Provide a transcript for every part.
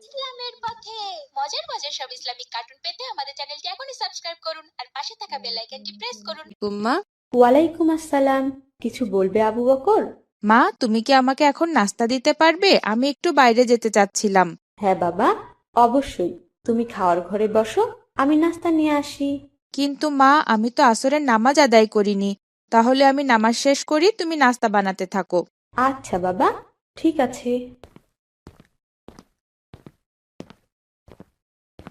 ইসলামের পথে। মজার মজার সব ইসলামিক কার্টুন পেতে আমাদের চ্যানেলটি এখনই সাবস্ক্রাইব করুন আর পাশে থাকা বেল আইকনটি প্রেস করুন। কুম্মা ওয়ালাইকুম আসসালাম। কিছু বলবে আবু বকর? মা তুমি কি আমাকে এখন নাস্তা দিতে পারবে? আমি একটু বাইরে যেতে চাচ্ছিলাম। হ্যাঁ বাবা অবশ্যই। তুমি খাওয়ার ঘরে বসো আমি নাস্তা নিয়ে আসি। কিন্তু মা আমি তো আসরের নামাজ আদায় করিনি। তাহলে আমি নামাজ শেষ করি তুমি নাস্তা বানাতে থাকো। আচ্ছা বাবা ঠিক আছে।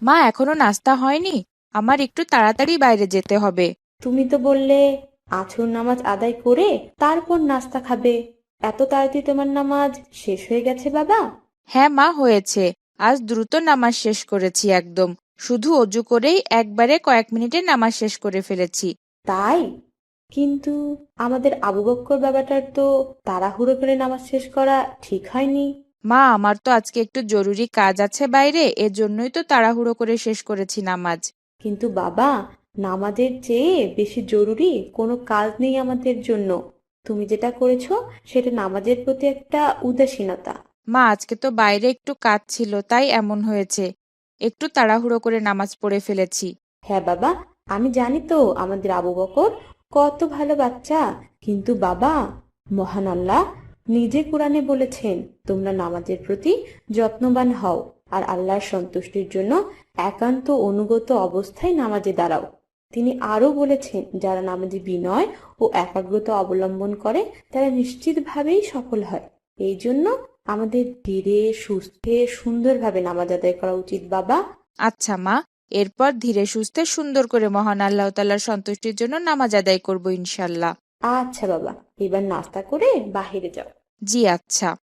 মা এখনও নাস্তা হয়নি। আমার একটু তাড়াতাড়ি বাইরে যেতে হবে। তুমি তো বললে আছর নামাজ আদায় করে তারপর নাস্তা খাবে। এত তাড়াতাড়ি তোমার নামাজ শেষ হয়ে গেছে বাবা? হ্যাঁ মা হয়েছে। আজ দ্রুত নামাজ শেষ করেছি একদম। শুধু অজু করেই একবারে কয়েক মিনিটে নামাজ শেষ করে ফেলেছি। তাই? কিন্তু আমাদের আবু বক্কর বাবাটার তো তাড়াহুড়ো করে নামাজ শেষ করা ঠিক হয়নি। মা আমার তো আজকে একটু জরুরি কাজ আছে বাইরে এজন্যই তো তাড়াহুড়ো করে শেষ করেছি নামাজ। কিন্তু বাবা নামাজের চেয়ে বেশি জরুরি কোনো কাজ নেই আমাদের জন্য। তুমি যেটা করেছ সেটা নামাজের প্রতি একটা উদাসীনতা। মা আজকে তো বাইরে একটু কাজ ছিল তাই এমন হয়েছে। একটু তাড়াহুড়ো করে নামাজ পড়ে ফেলেছি। হ্যাঁ বাবা আমি জানি তো আমাদের আবু বকর কত ভালো বাচ্চা কিন্তু বাবা মহান আল্লাহ নিজে কোরআনে বলেছেন তোমরা নামাজের প্রতি যত্নবান হও আর আল্লাহর সন্তুষ্টির জন্য একান্ত অনুগত অবস্থায় নামাজে দাঁড়াও। তিনি আরও বলেছেন যারা নামাজে বিনয় ও একাগ্রতা অবলম্বন করে তারা নিশ্চিতভাবেই সফল হয়। এই জন্য আমাদের ধীরে সুস্থে সুন্দরভাবে নামাজ আদায় করা উচিত বাবা। আচ্ছা মা এরপর ধীরে সুস্থে সুন্দর করে মহান আল্লাহ তাল্লাহর সন্তুষ্টির জন্য নামাজ আদায় করব ইনশাল্লাহ আচ্ছা বাবা। এবার নাস্তা করে বাহিরে যাও। জি আচ্ছা।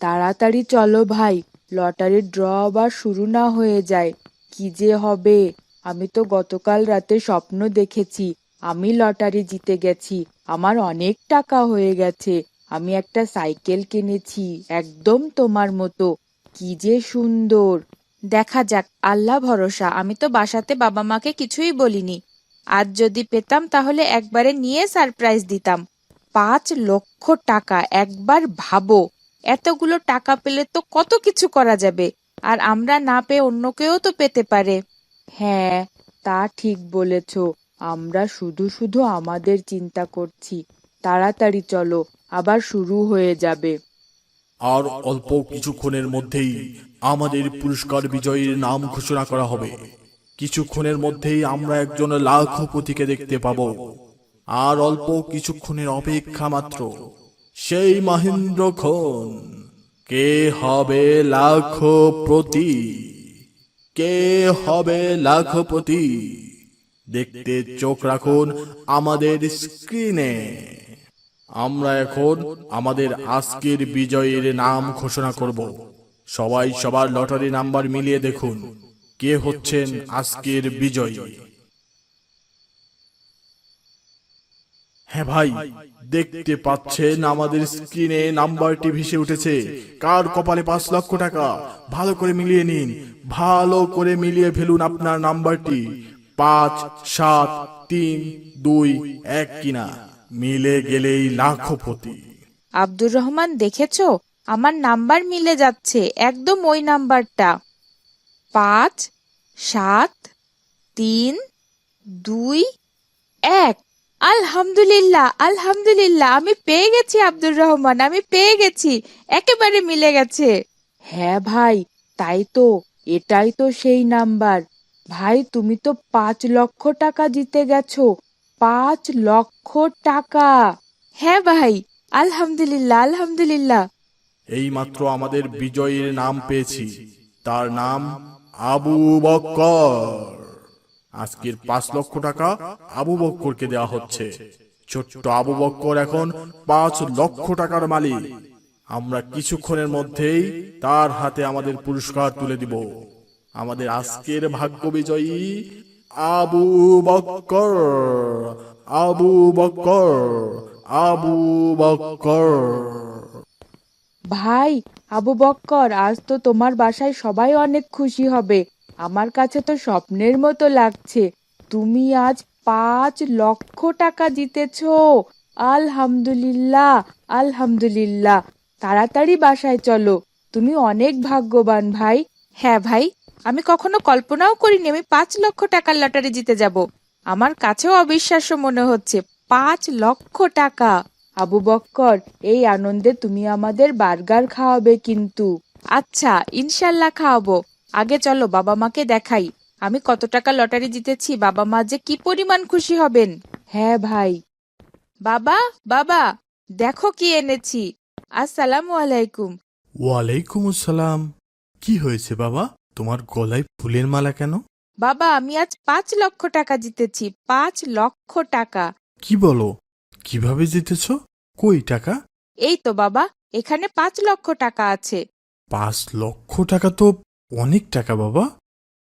তাড়াতাড়ি চলো ভাই, লটারির ড্র আবার শুরু না হয়ে যায়। কি যে হবে? আমি তো গতকাল রাতে স্বপ্ন দেখেছি, আমি লটারি জিতে গেছি, আমার অনেক টাকা হয়ে গেছে, আমি একটা সাইকেল কিনেছি, একদম তোমার মতো। কি যে সুন্দর। দেখা যাক, আল্লাহ ভরসা, আমি তো বাসাতে বাবা মাকে কিছুই বলিনি। আজ যদি পেতাম তাহলে একবারে নিয়ে সারপ্রাইজ দিতাম। পাঁচ লক্ষ টাকা, একবার ভাবো। এতগুলো টাকা পেলে তো কত কিছু করা যাবে, আর আমরা না পেয়ে অন্য কেউ তো পেতে পারে। হ্যাঁ তা ঠিক বলেছ। আমরা শুধু শুধু আমাদের চিন্তা করছি। তাড়াতাড়ি চলো, আবার শুরু হয়ে যাবে। আর অল্প কিছুক্ষণের মধ্যেই আমাদের পুরস্কার বিজয়ীর নাম ঘোষণা করা হবে। কিছুক্ষণের মধ্যেই আমরা একজন লাখপতিকে দেখতে পাব। আর অল্প কিছুক্ষণের অপেক্ষা মাত্র। সেই মহেন্দ্র খন, কে হবে লাখপতি? কে হবে লাখপতি? দেখতে চোখ রাখুন আমাদের স্ক্রিনে আমরা এখন আমাদের আজকের বিজয়ীর নাম ঘোষণা করব। সবাই সবার লটারি নাম্বার মিলিয়ে দেখুন, কে হচ্ছেন আজকের বিজয়ী। হ্যাঁ ভাই, দেখতে পাচ্ছেন আমাদের স্ক্রিনে নাম্বারটি ভেসে উঠেছে। কার কপালে পাঁচ লক্ষ টাকা? ভালো করে মিলিয়ে নিন। ভালো করে মিলিয়ে ফেলুন আপনার নাম্বারটি। পাঁচ, সাত, তিন, দুই, এক কিনা। মিলে গেলেই লাখপতি। আব্দুর রহমান, দেখেছ? আমার নাম্বার মিলে যাচ্ছে, একদম ওই নাম্বারটা। পাঁচ, সাত, তিন, দুই, এক। আলহামদুলিল্লাহ আলহামদুলিল্লাহ। আমি পেয়ে গেছি আব্দুর রহমান, আমি পেয়ে গেছি। একেবারে মিলে গেছে। হ্যাঁ ভাই, তাই তো, এটাই তো সেই নাম্বার। ভাই, তুমি তো পাঁচ লক্ষ টাকা জিতে গেছো। পাঁচ লক্ষ টাকা। হ্যাঁ ভাই, আলহামদুলিল্লাহ আলহামদুলিল্লাহ। এই মাত্র আমাদের বিজয়ীর নাম পেয়েছি। তার নাম আবু বক্কর। আজকের পাঁচ লক্ষ টাকা আবু বক্করকে দেওয়া হচ্ছে। ছোট্ট আবু বক্কর এখন পাঁচ লক্ষ টাকার মালিক। আমরা কিছুক্ষণের মধ্যেই তার হাতে আমাদের পুরস্কার তুলে দিব। আমাদের আজকের ভাগ্য বিজয়ী আবু বক্কর। আবু বক্কর। আবু বক্কর। ভাই, আবু বক্কর, আজ তো তোমার বাসায় সবাই অনেক খুশি হবে। আমার কাছে তো স্বপ্নের মতো লাগছে। তুমি আজ পাঁচ লক্ষ টাকা জিতেছো। আলহামদুলিল্লাহ আলহামদুলিল্লাহ। তাড়াতাড়ি বাসায় চলো। তুমি অনেক ভাগ্যবান ভাই। হ্যাঁ ভাই, আমি কখনো কল্পনাও করিনি আমি পাঁচ লক্ষ টাকার লটারি জিতে যাব। আমার কাছেও অবিশ্বাস্য মনে হচ্ছে। পাঁচ লক্ষ টাকা। আবু বক্কর, এই আনন্দে তুমি আমাদের বার্গার খাওয়াবে কিন্তু। আচ্ছা ইনশাল্লাহ খাওয়াবো। আগে চলো বাবা মাকে দেখাই। আমি কত টাকা লটারি জিতেছি বাবা মা যে কি পরিমাণ খুশি হবেন। হ্যাঁ ভাই। বাবা বাবা দেখো কি এনেছি। আসসালামু আলাইকুম। ওয়ালাইকুম আসসালাম। কি হয়েছে বাবা? তোমার গলায় ফুলের মালা কেন? বাবা আমি আজ পাঁচ লক্ষ টাকা জিতেছি পাঁচ লক্ষ টাকা। কি বলো? কীভাবে জিতেছ? কই টাকা? এই তো বাবা এখানে পাঁচ লক্ষ টাকা আছে। পাঁচ লক্ষ টাকা তো অনেক টাকা বাবা।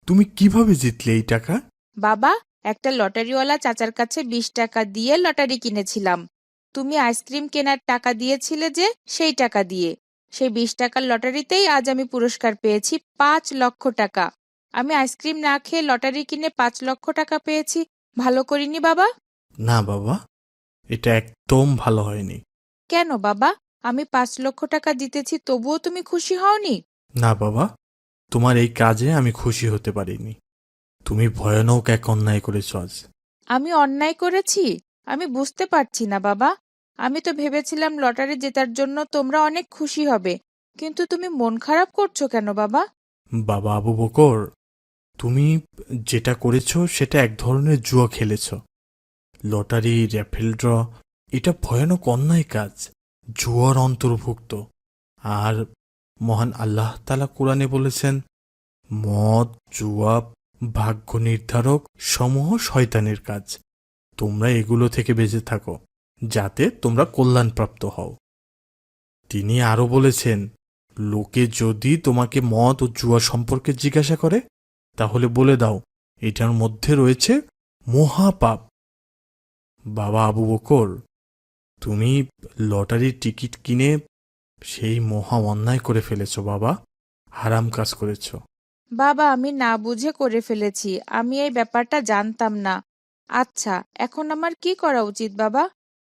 তুমি কীভাবে জিতলে এই টাকা? বাবা একটা লটারিওয়ালা চাচার কাছে বিশ টাকা দিয়ে লটারি কিনেছিলাম। তুমি আইসক্রিম কেনার টাকা দিয়েছিলে যে সেই টাকা দিয়ে। সেই বিশ টাকার লটারিতেই আজ আমি পুরস্কার পেয়েছি পাঁচ লক্ষ টাকা। আমি আইসক্রিম না খেয়ে লটারি কিনে পাঁচ লক্ষ টাকা পেয়েছি। ভালো করিনি বাবা? না বাবা এটা একদম ভালো হয়নি। কেন বাবা? আমি পাঁচ লক্ষ টাকা জিতেছি তবুও তুমি খুশি হওনি? না বাবা তোমার এই কাজে আমি খুশি হতে পারিনি। তুমি ভয়ানক এক অন্যায় করেছ আজ। আমি অন্যায় করেছি? আমি বুঝতে পারছি না বাবা। আমি তো ভেবেছিলাম লটারি জেতার জন্য তোমরা অনেক খুশি হবে। কিন্তু তুমি মন খারাপ করছ কেন বাবা? বাবা আবু বকর তুমি যেটা করেছ সেটা এক ধরনের জুয়া খেলেছ। লটারি র্যাফেল ড্র এটা ভয়ানক অন্যায় কাজ জুয়ার অন্তর্ভুক্ত। আর মহান আল্লাহ তালা কোরআনে বলেছেন, মদ জুয়া ভাগ্য নির্ধারক সমূহ শয়তানের কাজ। তোমরা এগুলো থেকে বেঁচে থাকো, যাতে তোমরা কল্যাণপ্রাপ্ত হও। তিনি আরও বলেছেন, লোকে যদি তোমাকে মদ ও জুয়া সম্পর্কে জিজ্ঞাসা করে, তাহলে বলে দাও, এটার মধ্যে রয়েছে মহাপাপ। বাবা আবু বকর, তুমি লটারির টিকিট কিনে সেই মহা অন্যায় করে ফেলেছ বাবা। হারাম কাজ করেছ। বাবা আমি না বুঝে করে ফেলেছি। আমি এই ব্যাপারটা জানতাম না। আচ্ছা এখন আমার কি করা উচিত বাবা?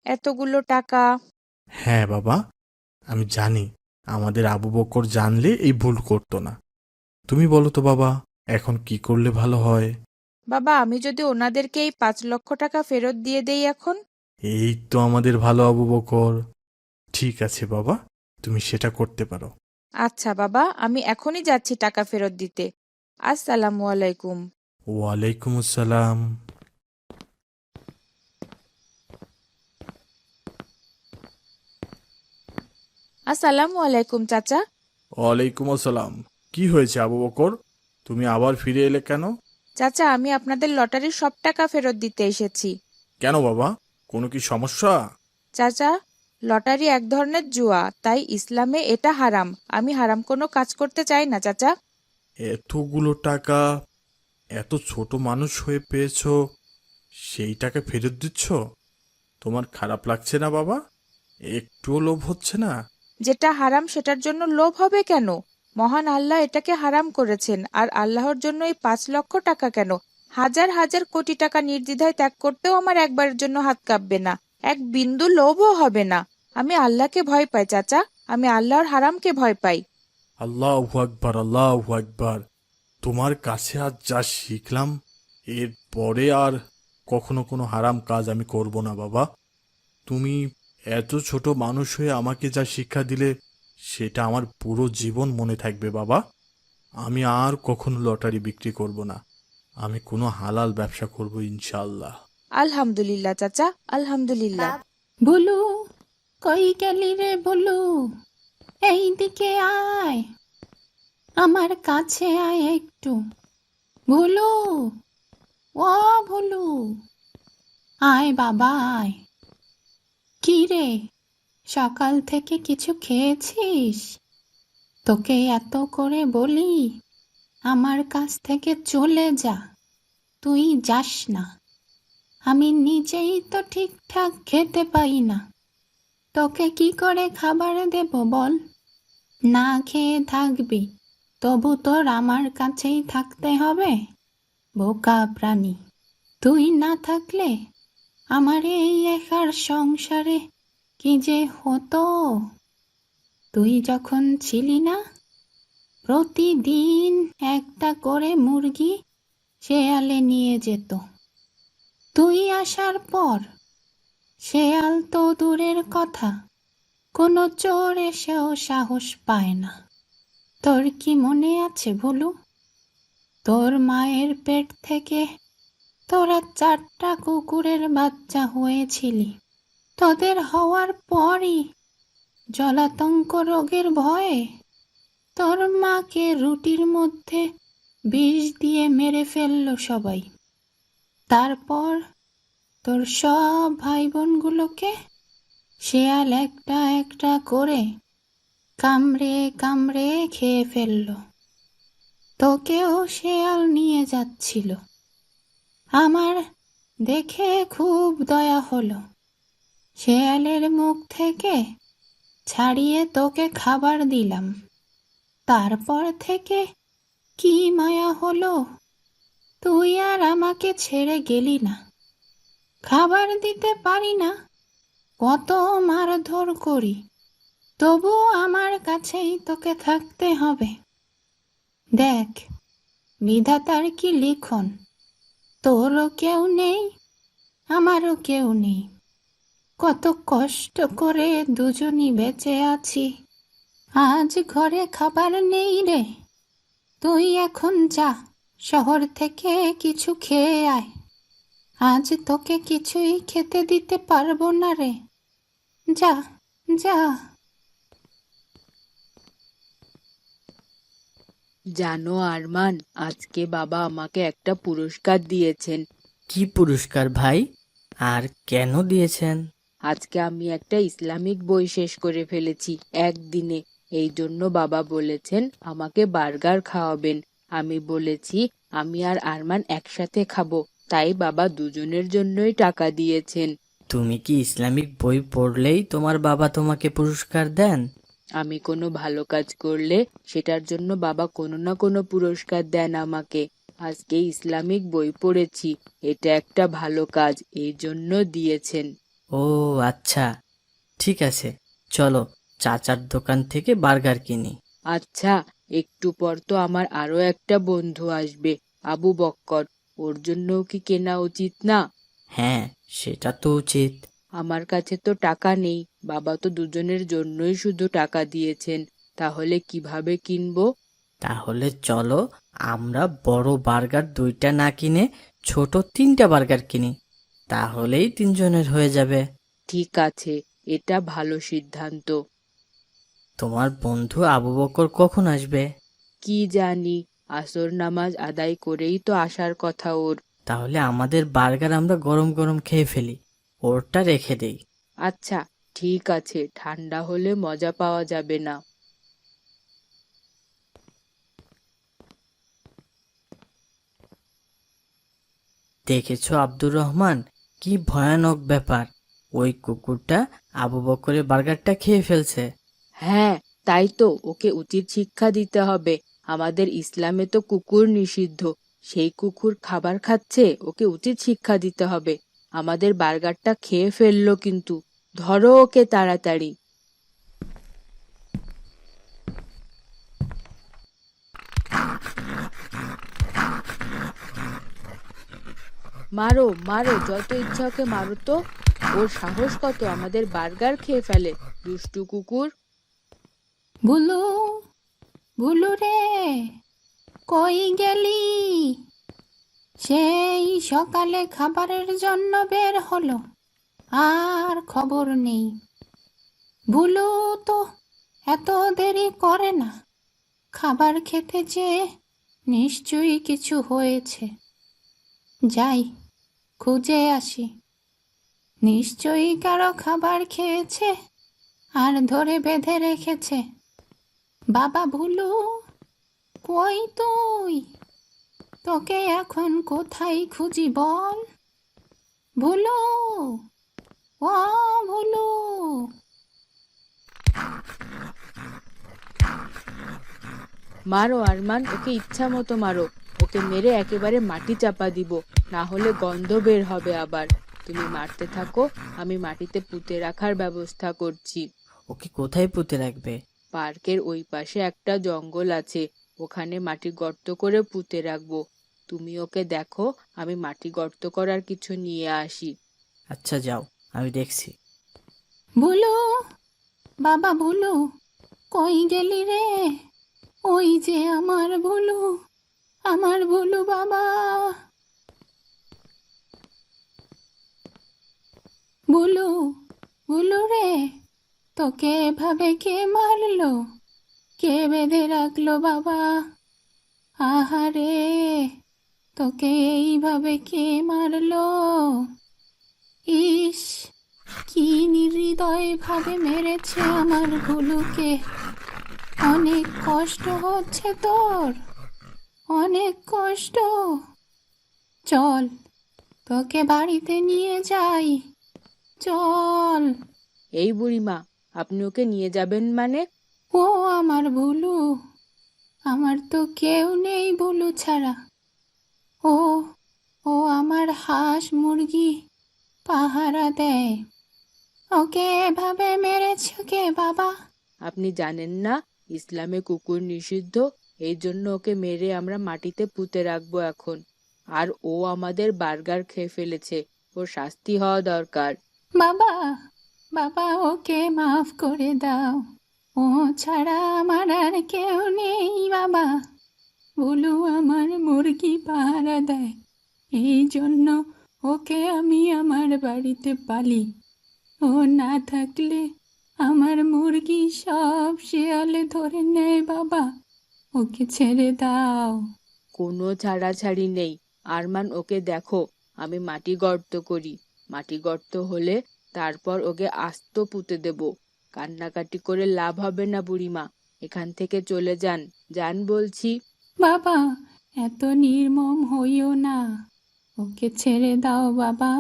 এতগুলো টাকা। হ্যাঁ বাবা আমি জানি। আমাদের আবু বকর জানলে এই ভুল করতো না। তুমি বলো তো বাবা এখন কি করলে ভালো হয়? বাবা আমি যদি ওনাদেরকে এই পাঁচ লক্ষ টাকা ফেরত দিয়ে দেই এখন? এই তো আমাদের ভালো আবু বকর। ঠিক আছে বাবা। তুমি সেটা করতে পারো। আচ্ছা বাবা আমি এখনই যাচ্ছি টাকা ফেরত দিতে। আসসালামু আলাইকুম। ওয়ালাইকুম আসসালাম। আসসালামু আলাইকুম চাচা। ওয়ালাইকুম আসসালাম। কি হয়েছে আবু বকর? তুমি আবার ফিরে এলে কেন? চাচা আমি আপনাদের লটারির সব টাকা ফেরত দিতে এসেছি। কেন বাবা? কোনো কি সমস্যা? চাচা লটারি এক ধরনের জুয়া তাই ইসলামে এটা হারাম। আমি হারাম কোনো কাজ করতে চাই না চাচা। এতগুলো টাকা এত ছোট মানুষ হয়ে পেয়েছ সেই টাকা ফেরত দিচ্ছ? তোমার খারাপ লাগছে না বাবা? একটুও লোভ হচ্ছে না? যেটা হারাম সেটার জন্য লোভ হবে কেন? মহান আল্লাহ এটাকে হারাম করেছেন আর আল্লাহর জন্য এই পাঁচ লক্ষ টাকা কেন? হাজার হাজার কোটি টাকা নির্দ্বিধায় ত্যাগ করতেও আমার একবারের জন্য হাত কাঁপবে না। এক বিন্দু লোভও হবে না। আমি আল্লাহকে ভয় পাই চাচা। আমি আল্লাহর হারামকে ভয় পাই। আল্লাহ আকবার আল্লাহ আকবার। তোমার কাছে আজ যা শিখলাম এর পরে আর কখনো কোনো হারাম কাজ আমি করব না বাবা। তুমি এত ছোট মানুষ হয়ে আমাকে যা শিক্ষা দিলে সেটা আমার পুরো জীবন মনে থাকবে বাবা। আমি আর কখনো লটারি বিক্রি করব না। আমি কোনো হালাল ব্যবসা করব ইনশাল্লাহ আলহামদুলিল্লাহ চাচা। আলহামদুলিল্লাহ। ভুলু কই গেলি রে ভুলু এই দিকে আয়। আমার কাছে আয় একটু। ভুলু? ও ভুলু। আয় বাবা, আয়। কি রে? সকাল থেকে কিছু খেয়েছিস? তোকে এত করে বলি, আমার কাছ থেকে চলে যা। তুই যাস না। আমি নিজেই তো ঠিকঠাক খেতে পাই না। তোকে কি করে খাবার দেব বল? না খেয়ে থাকবি, তবু তোর আমার কাছেই থাকতে হবে। বোকা প্রাণী, তুই না থাকলে আমার এই একার সংসারে কি যে হতো? তুই যখন ছিলি না, প্রতিদিন একটা করে মুরগি শেয়ালে নিয়ে যেত। তুই আসার পর শেয়াল তো দূরের কথা। কোনো চোর এসেও সাহস পায় না। তোর কি মনে আছে ভুলু তোর মায়ের পেট থেকে তোরা চারটা কুকুরের বাচ্চা হয়েছিলি। তোদের হওয়ার পরই জলাতঙ্ক রোগের ভয়ে তোর মাকে রুটির মধ্যে বিষ দিয়ে মেরে ফেলল সবাই। তারপর তোর সব ভাই বোনগুলোকে শেয়াল একটা একটা করে কামড়ে কামড়ে খেয়ে ফেলল। তোকেও শেয়াল নিয়ে যাচ্ছিল। আমার দেখে খুব দয়া হলো। শেয়ালের মুখ থেকে ছাড়িয়ে তোকে খাবার দিলাম। তারপর থেকে কি মায়া হলো? তুই আর আমাকে ছেড়ে গেলি না। খাবার দিতে পারি না। কত মারধর করি। তবু আমার কাছেই তোকে থাকতে হবে। দেখ বিধাতার কি লিখন? তোরও কেউ নেই, আমারও কেউ নেই। কত কষ্ট করে দুজনই বেঁচে আছি। আজ ঘরে খাবার নেই রে। তুই এখন যা, শহর থেকে কিছু খেয়ে আয়। আজ তোকে কিছুই খেতে দিতে পারব না রে। যা যা। জানো আরমান আজকে বাবা আমাকে একটা পুরস্কার দিয়েছেন। কি পুরস্কার ভাই? আর কেন দিয়েছেন? আজকে আমি একটা ইসলামিক বই শেষ করে ফেলেছি একদিনে। এই জন্য বাবা বলেছেন আমাকে বার্গার খাওয়াবেন। আমি বলেছি আমি আর আরমান একসাথে খাব। তাই বাবা দুজনের জন্যই টাকা দিয়েছেন। তুমি কি ইসলামিক বই পড়লেই তোমার বাবা তোমাকে পুরস্কার দেন? আমি কোনো ভালো কাজ করলে সেটার জন্য বাবা কোনো না কোনো পুরস্কার দেন আমাকে। আজকে ইসলামিক বই পড়েছি এটা একটা ভালো কাজ এই জন্য দিয়েছেন। ও আচ্ছা। ঠিক আছে চলো চাচার দোকান থেকে বার্গার কিনি। আচ্ছা একটু পর তো আমার আরও একটা বন্ধু আসবে আবু বক্কর। ওর জন্যও কি কেনা উচিত না? হ্যাঁ সেটা তো উচিত। আমার কাছে তো টাকা নেই। বাবা তো দুজনের জন্যই শুধু টাকা দিয়েছেন। তাহলে কীভাবে কিনবো? তাহলে চলো আমরা বড় বার্গার দুইটা না কিনে ছোট তিনটা বার্গার কিনি। তাহলেই তিনজনের হয়ে যাবে। ঠিক আছে এটা ভালো সিদ্ধান্ত। তোমার বন্ধু আবু বকর কখন আসবে? কি জানি আসর নামাজ আদায় করেই তো আসার কথা ওর। তাহলে আমাদের বার্গার আমরা গরম গরম খেয়ে ফেলি। ওরটা রেখে দেই। আচ্ছা ঠিক আছে ঠান্ডা হলে মজা পাওয়া যাবে না। দেখেছ আব্দুর রহমান? কি ভয়ানক ব্যাপার। ওই কুকুরটা আবু বকরের বার্গারটা খেয়ে ফেলছে। হ্যাঁ তাই তো ওকে উচিত শিক্ষা দিতে হবে। আমাদের ইসলামে তো কুকুর নিষিদ্ধ। সেই কুকুর খাবার খাচ্ছে, ওকে উচিত শিক্ষা দিতে হবে। আমাদের বার্গারটা খেয়ে ফেলল কিন্তু। ধরো ওকে তাড়াতাড়ি। মারো মারো, যত ইচ্ছা ওকে মারো তো। ওর সাহস কত আমাদের বার্গার খেয়ে ফেলে, দুষ্টু কুকুর? ভুলু ভুলু রে, কই গেলি? সেই সকালে খাবারের জন্য বের হলো, আর খবর নেই। ভুলু তো এত দেরি করে না, খাবার খেতে যেয়ে নিশ্চয়ই কিছু হয়েছে। যাই, খুঁজে আসি। নিশ্চয়ই কারও খাবার খেয়েছে আর ধরে বেঁধে রেখেছে। বাবা ভুলু কই তুই? তোকে এখন কোথায় খুঁজি বল? ভুলু ও ভুলু। মারো আরমান ওকে ইচ্ছা মতো মারো। ওকে মেরে একেবারে মাটি চাপা দিব না হলে গন্ধ বের হবে আবার। তুমি মারতে থাকো আমি মাটিতে পুঁতে রাখার ব্যবস্থা করছি। ওকে কোথায় পুঁতে রাখবে? পার্কের ওই পাশে একটা জঙ্গল আছে। ওখানে মাটি গর্ত করে পুঁতে রাখব। তুমি ওকে দেখো আমি মাটি গর্ত করার কিছু নিয়ে আসি। আচ্ছা যাও আমি দেখছি। ভুলু বাবা ভুলু কই গেলি রে? ওই যে আমার ভুলু আমার ভুলু বাবা। ভুলু ভুলু রে? তোকে এভাবে কে মারলো? কে বেঁধে রাখল বাবা? আহারে, তোকে এইভাবে কে মারলো? ইস, কি নির্হৃদয় ভাবে মেরেছে আমার ভুলুকে। অনেক কষ্ট হচ্ছে তোর, অনেক কষ্ট। চল, তোকে বাড়িতে নিয়ে যাই। চল। এই বুড়িমা আপনি ওকে নিয়ে যাবেন মানে? ও আমার ভুলু আমার তো কেউ নেই ভুলু ছাড়া। ও ও আমার হাঁস মুরগি পাহারা দেয়। ওকে এভাবে মেরেছ কে বাবা? আপনি জানেন না ইসলামে কুকুর নিষিদ্ধ এই জন্য ওকে মেরে আমরা মাটিতে পুঁতে রাখব এখন। আর ও আমাদের বার্গার খেয়ে ফেলেছে ওর শাস্তি হওয়া দরকার। বাবা বাবা, ওকে মাফ করে দাও। ও ছাড়া আমার আর কেউ নেই বাবা। বলু আমার মুরগি পাহারা দেয়। এই জন্য ওকে আমি আমার বাড়িতে পালি। ও না থাকলে আমার মুরগি সব শেয়ালে ধরে নেয় বাবা। ওকে ছেড়ে দাও। কোনো ছাড়াছাড়ি নেই। আরমান, ওকে দেখো। আমি মাটি গর্ত করি। মাটি গর্ত হলে তারপর ওকে আস্ত পুঁতে দেব। কান্নাকাটি করে লাভ হবে না বুড়িমা। এখান থেকে চলে যান। যান বলছি। বাবা এত নির্মম হইও না। ওকে ছেড়ে দাও বাবা।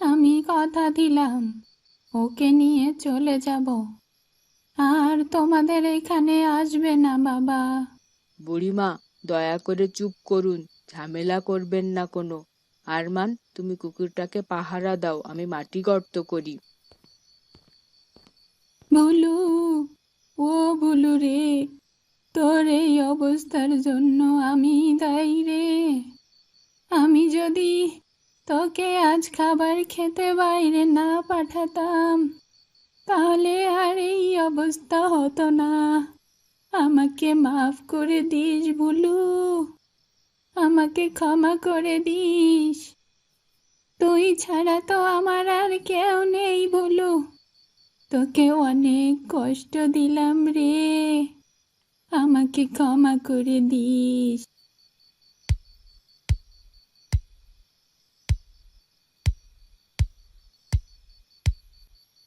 আমি কথা দিলাম। ওকে নিয়ে চলে যাব। আর তোমাদের এখানে আসবে না বাবা। বুড়িমা দয়া করে চুপ করুন। ঝামেলা করবেন না কোনো। আরমান, তুমি কুকুরটাকে পাহারা দাও, আমি মাটি গর্ত করি। ভুলু, ও ভুলু রে, তোর এই অবস্থার জন্য আমি দায়ী রে। আমি যদি তোকে আজ খাবার খেতে বাইরে না পাঠাতাম, তাহলে আর এই অবস্থা হতো না। আমাকে মাফ করে দিস, ভুলু। আমাকে ক্ষমা করে দিস। তুই ছাড়া তো আমার আর কেউ নেই বলো। তোকে অনেক কষ্ট দিলাম রে। আমাকে ক্ষমা করে দিস।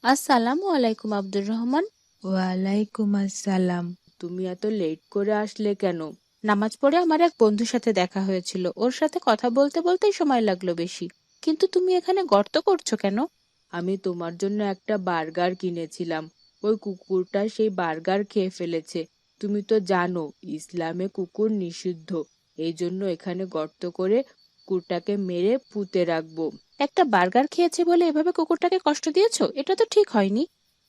আসসালামু আলাইকুম আব্দুর রহমান। ওয়ালাইকুম আসসালাম। তুমি এত লেট করে আসলে কেন? নামাজ পড়ে আমার এক বন্ধুর সাথে দেখা হয়েছিল। ওর সাথে কথা বলতে বলতেই সময় লাগল বেশি। কিন্তু তুমি এখানে গর্ত করছ কেন? আমি তোমার জন্য একটা বার্গার কিনেছিলাম। ওই কুকুরটা সেই বার্গার খেয়ে ফেলেছে। তুমি তো জানো ইসলামে কুকুর নিষিদ্ধ। এই জন্য এখানে গর্ত করে কুকুরটাকে মেরে পুঁতে রাখব। একটা বার্গার খেয়েছে বলে এভাবে কুকুরটাকে কষ্ট দিয়েছ? এটা তো ঠিক হয়নি।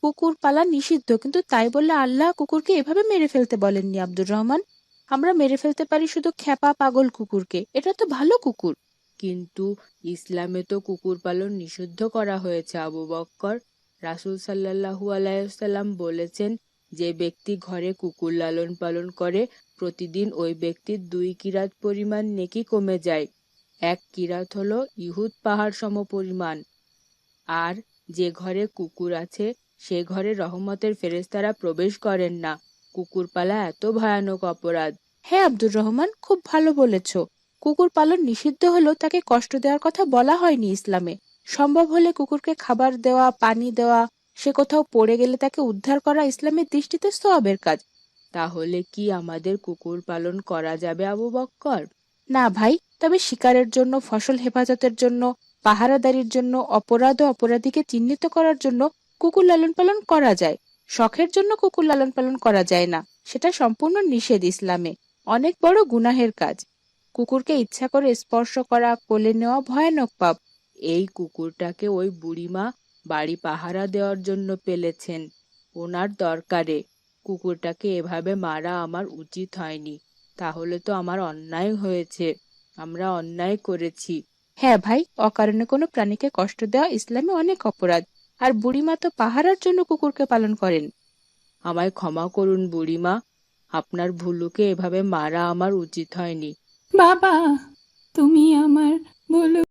কুকুর পালা নিষিদ্ধ কিন্তু তাই বলে আল্লাহ কুকুরকে এভাবে মেরে ফেলতে বলেননি আব্দুর রহমান। আমরা মেরে ফেলতে পারি শুধু খ্যাপা পাগল কুকুরকে। এটা তো ভালো কুকুর। কিন্তু ইসলামে তো কুকুর পালন নিষিদ্ধ করা হয়েছে, আবু বক্কর। রাসূল সাল্লাল্লাহু আলাইসাল্লাম বলেছেন, যে ব্যক্তি ঘরে কুকুর লালন পালন করে, প্রতিদিন ওই ব্যক্তির দুই কিরাত পরিমাণ নেকি কমে যায়। এক কিরাত হলো ইহুদ পাহাড় সম পরিমাণ। আর যে ঘরে কুকুর আছে, সে ঘরে রহমতের ফেরেস্তারা প্রবেশ করেন না। কুকুর পালা এত ভয়ানক অপরাধ। হ্যাঁ আব্দুর রহমান, খুব ভালো বলেছ। কুকুর পালন নিষিদ্ধ হলেও তাকে কষ্ট দেওয়ার কথা বলা হয়নি ইসলামে। সম্ভব হলে কুকুরকে খাবার দেওয়া, পানি দেওয়া, সে কোথাও পড়ে গেলে তাকে উদ্ধার করা ইসলামের দৃষ্টিতে সওয়াবের কাজ। তাহলে কি আমাদের কুকুর পালন করা যাবে, আবু বক্কর? না ভাই, তবে শিকারের জন্য, ফসল হেফাজতের জন্য, পাহারাদারির জন্য, অপরাধ ও অপরাধীকে চিহ্নিত করার জন্য কুকুর লালন পালন করা যায়। শখের জন্য কুকুর লালন পালন করা যায় না। সেটা সম্পূর্ণ নিষেধ ইসলামে। অনেক বড় গুনাহের কাজ। কুকুরকে ইচ্ছা করে স্পর্শ করা, কোলে নেওয়া ভয়ানক পাপ। এই কুকুরটাকে ওই বুড়িমা বাড়ি পাহারা দেওয়ার জন্য পেলেছেন। ওনার দরকারে। কুকুরটাকে এভাবে মারা আমার উচিত হয়নি। তাহলে তো আমার অন্যায় হয়েছে। আমরা অন্যায় করেছি। হ্যাঁ ভাই, অকারণে কোনো প্রাণীকে কষ্ট দেওয়া ইসলামে অনেক অপরাধ। আর বুড়িমা তো পাহারার জন্য কুকুরকে পালন করেন। আমায় ক্ষমা করুন বুড়িমা, আপনার ভুলুকে এভাবে মারা আমার উচিত হয়নি। বাবা, তুমি আমার বলো